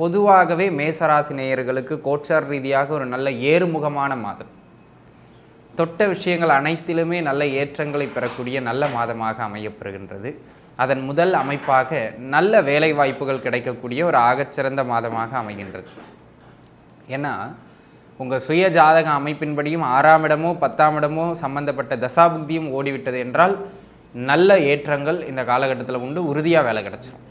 பொதுவாகவே மேசராசி நேயர்களுக்கு கோச்சார் ரீதியாக ஒரு நல்ல ஏறுமுகமான மாதம். தொட்ட விஷயங்கள் அனைத்திலுமே நல்ல ஏற்றங்களை பெறக்கூடிய நல்ல மாதமாக அமையப்பெறுகின்றது. அதன் முதல் அமைப்பாக நல்ல வேலை வாய்ப்புகள் கிடைக்கக்கூடிய ஒரு ஆகச்சிறந்த மாதமாக அமைகின்றது. ஏன்னா உங்கள் சுய ஜாதக அமைப்பின்படியும் ஆறாம் இடமோ பத்தாம் இடமோ சம்பந்தப்பட்ட தசாபுக்தியும் ஓடிவிட்டது என்றால் நல்ல ஏற்றங்கள் இந்த காலகட்டத்தில் உண்டு உறுதியாக வேலை கிடச்சிரும்.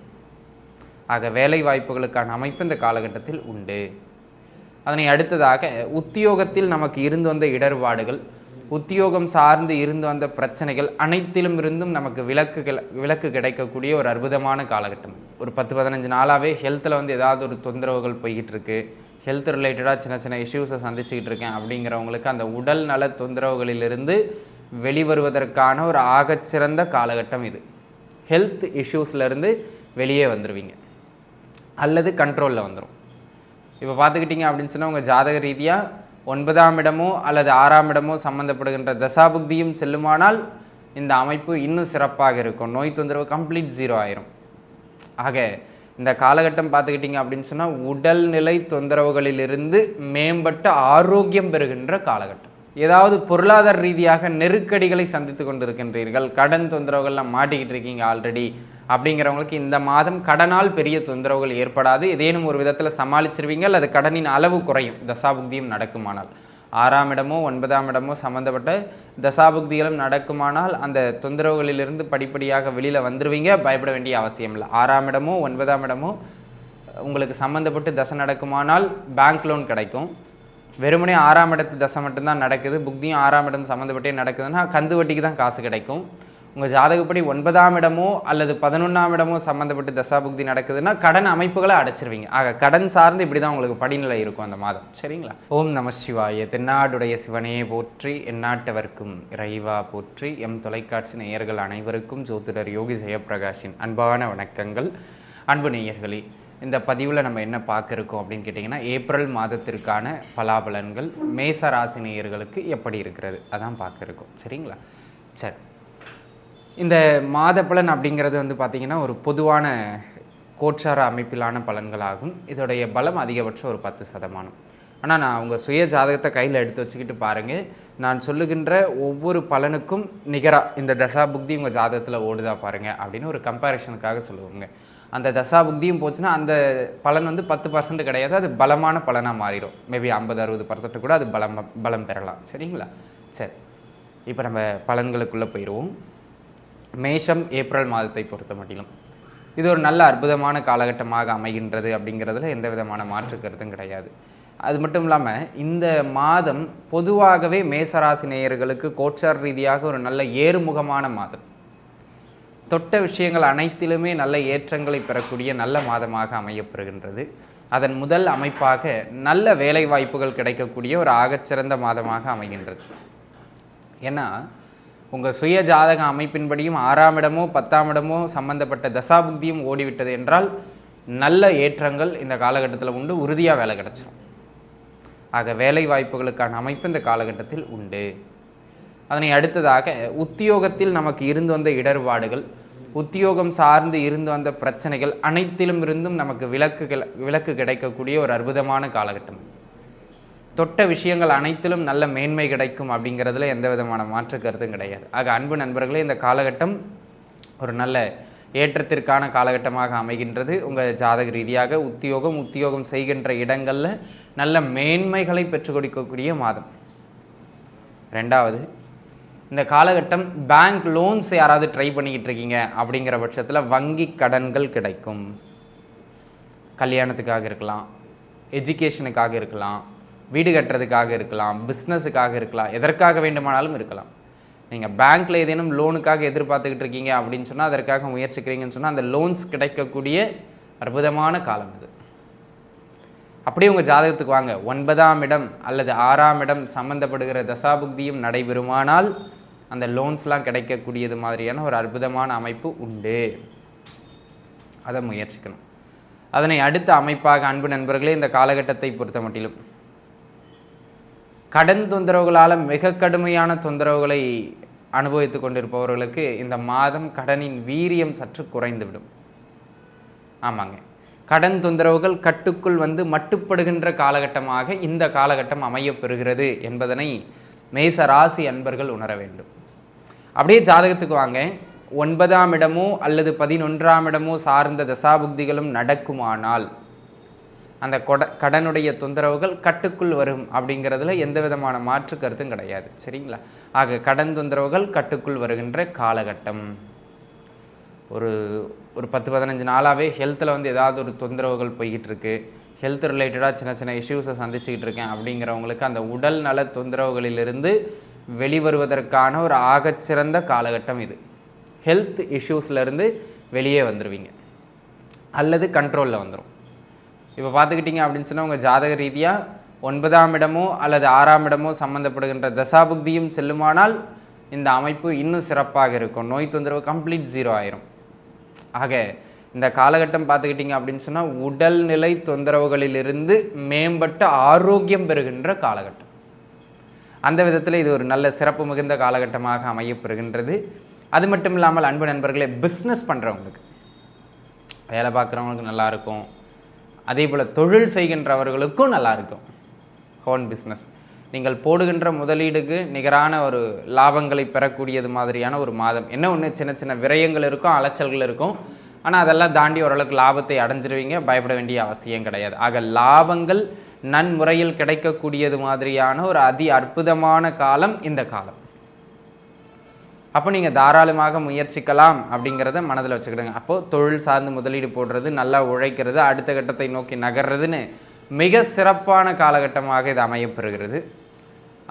ஆக வேலை வாய்ப்புகளுக்கான அமைப்பு இந்த காலகட்டத்தில் உண்டு. அதனை அடுத்ததாக உத்தியோகத்தில் நமக்கு இருந்து வந்த இடர்பாடுகள் உத்தியோகம் சார்ந்து இருந்து வந்த பிரச்சனைகள் அனைத்திலும் இருந்தும் நமக்கு விலக்குகள் விலக்கு கிடைக்கக்கூடிய ஒரு அற்புதமான காலகட்டம். ஒரு பத்து பதினஞ்சு நாளாகவே ஹெல்த்தில் வந்து ஏதாவது ஒரு தொந்தரவுகள் போய்கிட்டு இருக்கு ஹெல்த் ரிலேட்டடாக சின்ன சின்ன இஷ்யூஸை சந்திச்சுக்கிட்டு இருக்கேன் அப்படிங்கிறவங்களுக்கு அந்த உடல் நல தொந்தரவுகளிலிருந்து வெளிவருவதற்கான ஒரு ஆகச்சிறந்த காலகட்டம் இது. ஹெல்த் இஷ்யூஸ்லேருந்து வெளியே வந்துடுவீங்க அல்லது கண்ட்ரோலில் வந்துடும் இப்போ பார்த்துக்கிட்டிங்க அப்படின்னு சொன்னால் உங்கள் ஜாதக ரீதியாக ஒன்பதாம் இடமோ அல்லது ஆறாம் இடமோ சம்மந்தப்படுகின்ற தசாபுக்தியும் செல்லுமானால் இந்த அமைப்பு இன்னும் சிறப்பாக இருக்கும். நோய் தொந்தரவு கம்ப்ளீட் ஜீரோ ஆயிரும். ஆக இந்த காலகட்டம் பார்த்துக்கிட்டிங்க அப்படின்னு சொன்னால் உடல்நிலை தொந்தரவுகளிலிருந்து மேம்பட்ட ஆரோக்கியம் பெறுகின்ற காலகட்டம். ஏதாவது பொருளாதார ரீதியாக நெருக்கடிகளை சந்தித்து கொண்டிருக்கின்றீர்கள். கடன் தொந்தரவுகள்லாம் மாட்டிக்கிட்டு இருக்கீங்க ஆல்ரெடி அப்படிங்கிறவங்களுக்கு இந்த மாதம் கடனால் பெரிய தொந்தரவுகள் ஏற்படாது. ஏதேனும் ஒரு விதத்தில் சமாளிச்சிருவீங்க அல்லது கடனின் அளவு குறையும். தசாபுக்தியும் நடக்குமானால். ஆறாம் இடமோ ஒன்பதாம் இடமோ சம்மந்தப்பட்ட தசாபுக்திகளும் நடக்குமானால் அந்த தொந்தரவுகளிலிருந்து படிப்படியாக வெளியில் வந்துடுவீங்க பயப்பட வேண்டிய அவசியம் இல்லை. ஆறாம் இடமோ ஒன்பதாம் இடமோ உங்களுக்கு சம்மந்தப்பட்டு தசை நடக்குமானால் பேங்க் லோன் கிடைக்கும். வெறுமனே ஆறாம் இடத்து தசை மட்டும்தான் நடக்குது. புக்தியும் ஆறாம் இடம் சம்மந்தப்பட்டே நடக்குதுன்னா கந்து வட்டிக்கு தான் காசு கிடைக்கும். உங்கள் ஜாதகப்படி ஒன்பதாம் இடமோ அல்லது பதினொன்றாம் இடமோ சம்மந்தப்பட்டு தசாபுக்தி நடக்குதுன்னா கடன் அமைப்புகளை அடைச்சிருவீங்க. ஆக கடன் சார்ந்து இப்படி தான் உங்களுக்கு படிநிலை இருக்கும் அந்த மாதம். சரிங்களா? ஓம் நம சிவாய. தென்னாடுடைய சிவனையே போற்றி எந்நாட்டவர்க்கும் இறைவா போற்றி. எம் தொலைக்காட்சி நேயர்கள் அனைவருக்கும் ஜோதிடர் யோகி ஜெயப்பிரகாஷின் அன்பான வணக்கங்கள். அன்பு நேயர்களே இந்த பதிவில் நம்ம என்ன பார்க்குறோம் அப்படின்னு கேட்டிங்கன்னா ஏப்ரல் மாதத்திற்கான பலாபலன்கள் மேச ராசி நேயர்களுக்கு எப்படி இருக்கிறது? அதான் பார்க்குறோம். சரிங்களா? சரி. இந்த மாத பலன் அப்படிங்கிறது வந்து பார்த்திங்கன்னா ஒரு பொதுவான கோட்சார அமைப்பிலான பலன்களாகும். இதோடைய பலம் அதிகபட்சம் ஒரு பத்து சதமானம். ஆனால் நான் உங்கள் சுய ஜாதகத்தை கையில் எடுத்து வச்சுக்கிட்டு பாருங்கள் நான் சொல்லுகின்ற ஒவ்வொரு பலனுக்கும் நிகராக இந்த தசா புக்தி உங்கள் ஜாதகத்தில் ஓடுதா பாருங்கள் அப்படின்னு ஒரு கம்பேரிஷனுக்காக சொல்லுவாங்க. அந்த தசா புக்தியும் போச்சுன்னா அந்த பலன் வந்து பத்து பர்சன்ட் கிடையாது. அது பலமான பலனாக மாறிடும். மேபி ஐம்பது அறுபது பர்சன்ட் கூட அது பலம் பலம் பெறலாம். சரிங்களா? சரி. இப்போ நம்ம பலன்களுக்குள்ளே போயிடுவோம் மேஷம் ஏப்ரல் மாதத்தை பொறுத்த மட்டிலும் இது ஒரு நல்ல அற்புதமான காலகட்டமாக அமைகின்றது அப்படிங்கிறதுல எந்த விதமான மாற்று கருத்தும் கிடையாது. அது மட்டும் இல்லாமல் இந்த மாதம் பொதுவாகவே மேசராசி நேயர்களுக்கு கோச்சார் ரீதியாக ஒரு நல்ல ஏறுமுகமான மாதம். தொட்ட விஷயங்கள் அனைத்திலுமே நல்ல ஏற்றங்களை பெறக்கூடிய நல்ல மாதமாக அமையப்பெறுகின்றது. அதன் முதல் அமைப்பாக நல்ல வேலை வாய்ப்புகள் கிடைக்கக்கூடிய ஒரு ஆகச்சிறந்த மாதமாக அமைகின்றது. ஏன்னா உங்கள் சுய ஜாதக அமைப்பின்படியும் ஆறாம் இடமோ பத்தாம் இடமோ சம்பந்தப்பட்ட தசாபுக்தியும் ஓடிவிட்டது என்றால் நல்ல ஏற்றங்கள் இந்த காலகட்டத்தில் உண்டு உறுதியாக வேலை கிடச்சிரும். ஆக வேலை வாய்ப்புகளுக்கான அமைப்பு இந்த காலகட்டத்தில் உண்டு. அதனை அடுத்ததாக உத்தியோகத்தில் நமக்கு இருந்து வந்த இடர்பாடுகள் உத்தியோகம் சார்ந்து இருந்து வந்த பிரச்சனைகள் அனைத்திலும் இருந்தும் நமக்கு விலக்கு விலக்கு கிடைக்கக்கூடிய ஒரு அற்புதமான காலகட்டம். தொட்ட விஷயங்கள் அனைத்திலும் நல்ல மேன்மை கிடைக்கும் அப்படிங்கிறதுல எந்த விதமான மாற்று கருத்தும் கிடையாது. ஆக அன்பு நண்பர்களே இந்த காலகட்டம் ஒரு நல்ல ஏற்றத்திற்கான காலகட்டமாக அமைகின்றது. உங்கள் ஜாதக ரீதியாக உத்தியோகம் உத்தியோகம் செய்கின்ற இடங்களில் நல்ல மேன்மைகளை பெற்றுக் கொடுக்கக்கூடிய மாதம். ரெண்டாவது இந்த காலகட்டம் பேங்க் லோன்ஸ் யாராவது ட்ரை பண்ணிக்கிட்டு இருக்கீங்க அப்படிங்கிற பட்சத்தில் வங்கி கடன்கள் கிடைக்கும். கல்யாணத்துக்காக இருக்கலாம் எஜுகேஷனுக்காக இருக்கலாம் வீடு கட்டுறதுக்காக இருக்கலாம் பிஸ்னஸுக்காக இருக்கலாம் எதற்காக வேண்டுமானாலும் இருக்கலாம். நீங்கள் பேங்க்கில் ஏதேனும் லோனுக்காக எதிர்பார்த்துக்கிட்டு இருக்கீங்க அப்படின்னு சொன்னால் அதற்காக முயற்சிக்கிறீங்கன்னு சொன்னால் அந்த லோன்ஸ் கிடைக்கக்கூடிய அற்புதமான காலம் இது. அப்படியே உங்கள் ஜாதகத்துக்கு வாங்க. ஒன்பதாம் இடம் அல்லது ஆறாம் இடம் சம்மந்தப்படுகிற தசாபுக்தியும் நடைபெறுமானால் அந்த லோன்ஸ்லாம் கிடைக்கக்கூடியது மாதிரியான ஒரு அற்புதமான அமைப்பு உண்டு. அதை முயற்சிக்கணும். அதனை அடுத்த அமைப்பாக அன்பு நண்பர்களே இந்த காலகட்டத்தை பொறுத்த மட்டிலும் கடன் தொந்தரவுகளால் மிக கடுமையான தொந்தரவுகளை அனுபவித்து கொண்டிருப்பவர்களுக்கு இந்த மாதம் கடனின் வீரியம் சற்று குறைந்துவிடும். ஆமாங்க. கடன் தொந்தரவுகள் கட்டுக்குள் வந்து மட்டுப்படுகின்ற காலகட்டமாக இந்த காலகட்டம் அமையப்பெறுகிறது என்பதனை மேச ராசி அன்பர்கள் உணர வேண்டும். அப்படியே ஜாதகத்துக்கு வாங்க. ஒன்பதாம் இடமோ அல்லது பதினொன்றாம் இடமோ சார்ந்த தசாபுக்திகளும் நடக்குமானால் அந்த கொட கடனுடைய தொந்தரவுகள் கட்டுக்குள் வரும் அப்படிங்கிறதுல எந்த விதமான மாற்று கருத்தும் கிடையாது. சரிங்களா? ஆக கடன் தொந்தரவுகள் கட்டுக்குள் வருகின்ற காலகட்டம். ஒரு ஒரு பத்து பதினஞ்சு நாளாகவே ஹெல்த்தில் வந்து ஏதாவது ஒரு தொந்தரவுகள் போய்கிட்டு இருக்கு ஹெல்த் ரிலேட்டடாக சின்ன சின்ன இஷ்யூஸை சந்திச்சுக்கிட்டு இருக்கேன் அப்படிங்கிறவங்களுக்கு அந்த உடல் நல தொந்தரவுகளிலிருந்து வெளிவருவதற்கான ஒரு ஆகச்சிறந்த காலகட்டம் இது. ஹெல்த் இஷ்யூஸ்லேருந்து வெளியே வந்துடுவீங்க அல்லது கண்ட்ரோலில் வந்துடும் இப்போ பார்த்துக்கிட்டிங்க அப்படின்னு சொன்னால் உங்கள் ஜாதக ரீதியாக ஒன்பதாம் இடமோ அல்லது ஆறாம் இடமோ சம்மந்தப்படுகின்ற தசாபுக்தியும் செல்லுமானால் இந்த அமைப்பு இன்னும் சிறப்பாக இருக்கும். நோய் தொந்தரவு கம்ப்ளீட் ஜீரோ ஆயிரும். ஆக இந்த காலகட்டம் பார்த்துக்கிட்டிங்க அப்படின்னு சொன்னால் உடல்நிலை தொந்தரவுகளிலிருந்து மேம்பட்ட ஆரோக்கியம் பெறுகின்ற காலகட்டம். அந்த விதத்தில் இது ஒரு நல்ல சிறப்பு மிகுந்த காலகட்டமாக அமையப்பெறுகின்றது. அது மட்டும் இல்லாமல் அன்பு நண்பர்களே பிஸ்னஸ் பண்ணுறவங்களுக்கு வேலை பார்க்குறவங்களுக்கு நல்லாயிருக்கும் அதே போல் தொழில் செய்கின்றவர்களுக்கும் நல்லாயிருக்கும். ஹோன் பிஸ்னஸ் நீங்கள் போடுகின்ற முதலீடுக்கு நிகரான ஒரு லாபங்களை பெறக்கூடியது மாதிரியான ஒரு மாதம். என்ன ஒன்று சின்ன சின்ன விரயங்கள் இருக்கும் அலைச்சல்கள் இருக்கும். ஆனால் அதெல்லாம் தாண்டி ஓரளவுக்கு லாபத்தை அடைஞ்சிருவீங்க. பயப்பட வேண்டிய அவசியம் கிடையாது. ஆக லாபங்கள் நன்முறையில் கிடைக்கக்கூடியது மாதிரியான ஒரு அதி அற்புதமான காலம் இந்த காலம். அப்போ நீங்கள் தாராளமாக முயற்சிக்கலாம் அப்படிங்கிறத மனதில் வச்சுக்கிடுங்க. அப்போது தொழில் சார்ந்து முதலீடு போடுறது நல்லா உழைக்கிறது அடுத்த கட்டத்தை நோக்கி நகர்றதுன்னு மிக சிறப்பான காலகட்டமாக இது அமையப்பெறுகிறது.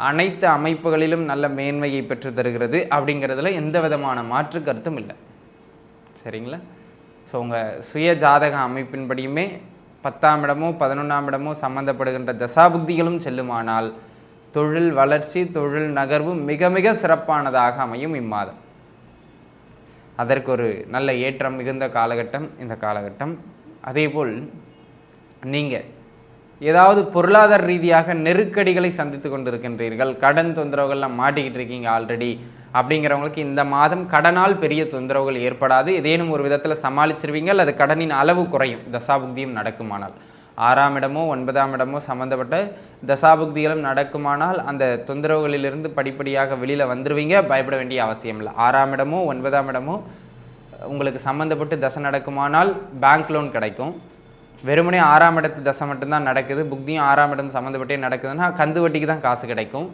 அனைத்து அமைப்புகளிலும் நல்ல மேன்மையை பெற்று தருகிறது அப்படிங்கிறதுல எந்த விதமான மாற்று கருத்தும் இல்லை. சரிங்களா? ஸோ உங்கள் சுய ஜாதக அமைப்பின்படியுமே பத்தாம் இடமோ பதினொன்றாம் இடமோ சம்மந்தப்படுகின்ற தசாபுக்திகளும் செல்லுமானால் தொழில் வளர்ச்சி தொழில் நகர்வு மிக மிக சிறப்பானதாக அமையும் இம்மாதம். அதற்கு ஒரு நல்ல ஏற்றம் மிகுந்த காலகட்டம் இந்த காலகட்டம். அதேபோல் நீங்கள் ஏதாவது பொருளாதார ரீதியாக நெருக்கடிகளை சந்தித்து கொண்டிருக்கின்றீர்கள் கடன் தொந்தரவுகள்லாம் மாட்டிக்கிட்டு இருக்கீங்க ஆல்ரெடி அப்படிங்கிறவங்களுக்கு இந்த மாதம் கடனால் பெரிய தொந்தரவுகள் ஏற்படாது. ஏதேனும் ஒரு விதத்தில் சமாளிச்சிருவீங்க அல்லது கடனின் அளவு குறையும் தசாபுக்தியும் நடக்குமானால். ஆறாம் இடமோ ஒன்பதாம் இடமோ சம்மந்தப்பட்ட தசாபுக்திகளும் நடக்குமானால் அந்த தொந்தரவுகளிலிருந்து படிப்படியாக வெளியில் வந்துடுவீங்க பயப்பட வேண்டிய அவசியம் இல்லை. ஆறாம் இடமோ ஒன்பதாம் இடமோ உங்களுக்கு சம்மந்தப்பட்டு தசை நடக்குமானால் பேங்க் லோன் கிடைக்கும். வெறுமனே ஆறாம் இடத்து தசை மட்டும்தான் நடக்குது. புக்தியும் ஆறாம் இடம் சம்மந்தப்பட்டே நடக்குதுன்னா கந்து வட்டிக்கு தான் காசு கிடைக்கும்.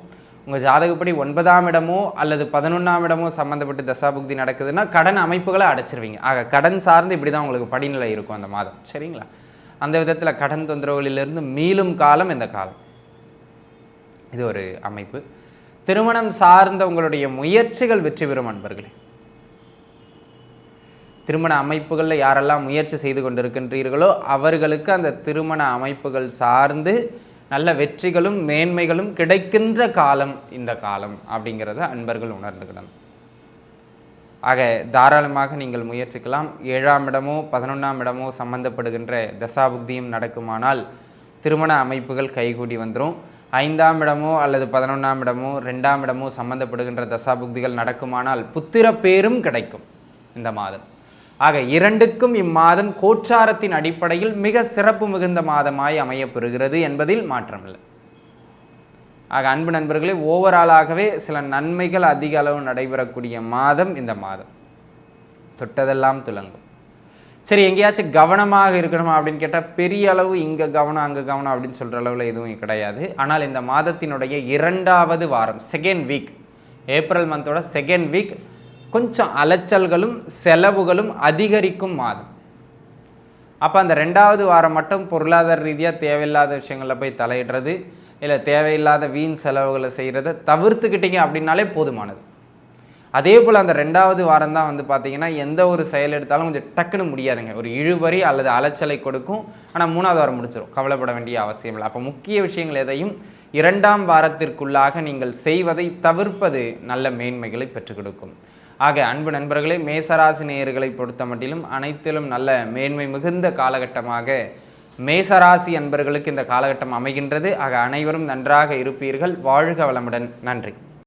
உங்கள் ஜாதகப்படி ஒன்பதாம் இடமோ அல்லது பதினொன்றாம் இடமோ சம்மந்தப்பட்டு தசாபுக்தி நடக்குதுன்னா கடன் அமைப்புகளை அடைச்சிருவீங்க. ஆக கடன் சார்ந்து இப்படி தான் உங்களுக்கு படிநிலை இருக்கும் அந்த மாதம். சரிங்களா? அந்த விதத்தில் கடன் தொந்தரவுகளிலிருந்து மீளும் காலம் இந்த காலம். இது ஒரு அமைப்பு. திருமணம் சார்ந்த உங்களுடைய முயற்சிகள் வெற்றி பெறும் அன்பர்களே. திருமண அமைப்புகளில் யாரெல்லாம் முயற்சி செய்து கொண்டிருக்கின்றீர்களோ அவர்களுக்கு அந்த திருமண அமைப்புகள் சார்ந்து நல்ல வெற்றிகளும் மேன்மைகளும் கிடைக்கின்ற காலம் இந்த காலம் அப்படிங்கிறத அன்பர்கள் உணர்ந்துக்கிடணும் ஆக தாராளமாக நீங்கள் முயற்சிக்கலாம். ஏழாம் இடமோ பதினொன்றாம் இடமோ சம்பந்தப்படுகின்ற தசாபுக்தியும் நடக்குமானால் திருமண அமைப்புகள் கைகூடி வந்துடும் ஐந்தாம் இடமோ அல்லது பதினொன்றாம் இடமோ ரெண்டாம் இடமோ சம்பந்தப்படுகின்ற தசாபுக்திகள் நடக்குமானால் புத்திர பேரும் கிடைக்கும் இந்த மாதம். ஆக இரண்டுக்கும் இம்மாதம் கோச்சாரத்தின் அடிப்படையில் மிக சிறப்பு மிகுந்த மாதமாய் அமையப்பெறுகிறது என்பதில் மாற்றமில்லை. ஆக அன்பு நண்பர்களே ஓவராலாகவே சில நன்மைகள் அதிக அளவு நடைபெறக்கூடிய மாதம் இந்த மாதம். தொட்டதெல்லாம் துலங்கும். சரி எங்கேயாச்சும் கவனமாக இருக்கணுமா அப்படின்னு கேட்டால் பெரிய அளவு இங்கே கவனம் அங்கே கவனம் அப்படின்னு சொல்கிற அளவில் எதுவும் கிடையாது. ஆனால் இந்த மாதத்தினுடைய இரண்டாவது வாரம் செகண்ட் வீக் ஏப்ரல் மந்தோட செகண்ட் வீக் கொஞ்சம் அலைச்சல்களும் செலவுகளும் அதிகரிக்கும் மாதம். அப்போ அந்த ரெண்டாவது வாரம் மட்டும் பொருளாதார ரீதியாக தேவையில்லாத விஷயங்களில் போய் தலையிடுறது இல்லை தேவையில்லாத வீண் செலவுகளை செய்கிறத தவிர்த்துக்கிட்டீங்க அப்படின்னாலே போதுமானது. அதே போல் அந்த ரெண்டாவது வாரம் தான் வந்து பார்த்தீங்கன்னா எந்த ஒரு செயல் எடுத்தாலும் கொஞ்சம் டக்குன்னு முடியாதுங்க. ஒரு இழுபறி அல்லது அலைச்சலை கொடுக்கும். ஆனால் மூணாவது வாரம் முடிச்சிடும் கவலைப்பட வேண்டிய அவசியம் இல்லை. அப்போ முக்கிய விஷயங்கள் எதையும் இரண்டாம் வாரத்திற்குள்ளாக நீங்கள் செய்வதை தவிர்ப்பது நல்ல மேன்மைகளை பெற்றுக் கொடுக்கும். ஆக அன்பு நண்பர்களே மேசராசி நேயர்களை பொறுத்த மட்டிலும் அனைத்திலும் நல்ல மேன்மை மிகுந்த காலகட்டமாக மேசராசி அன்பர்களுக்கு இந்த காலகட்டம் அமைகின்றது. ஆக அனைவரும் நன்றாக இருப்பீர்கள். வாழ்க வளமுடன். நன்றி.